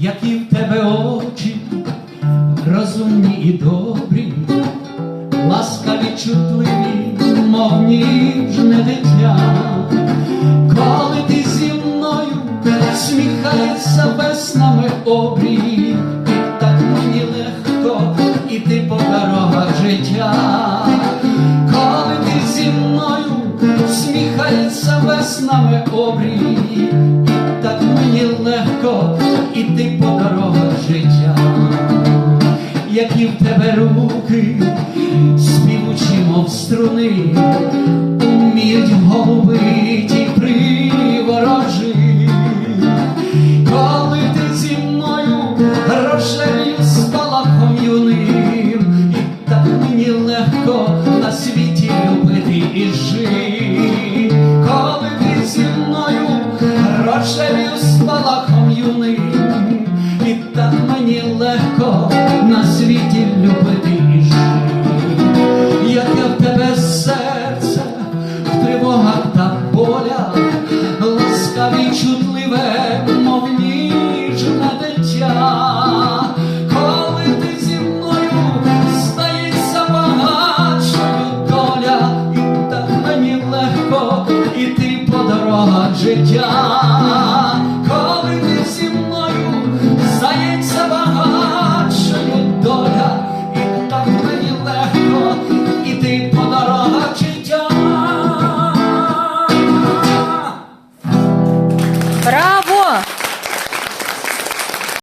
які в тебе очі, розумні і добрі, ласкаві чутливі, мов ніжне дитя, коли ти зі мною сміхається веснами обрій, і так мені легко іти по дорогах життя, коли ти зі мною сміхається веснами обрій, іти по дорогах життя, які в тебе руки, співучі, мов струни, уміють голубиті приворожі, коли ти зі мною рожевію спалахом юним, і так мені легко легко на світі любити і жити, яке в тебе серце в тривогах та болях, ласкаві чутливе, мов ніжне дитя, коли ти зі мною стається багатшою доля, так мені легко іти по дорогах життя.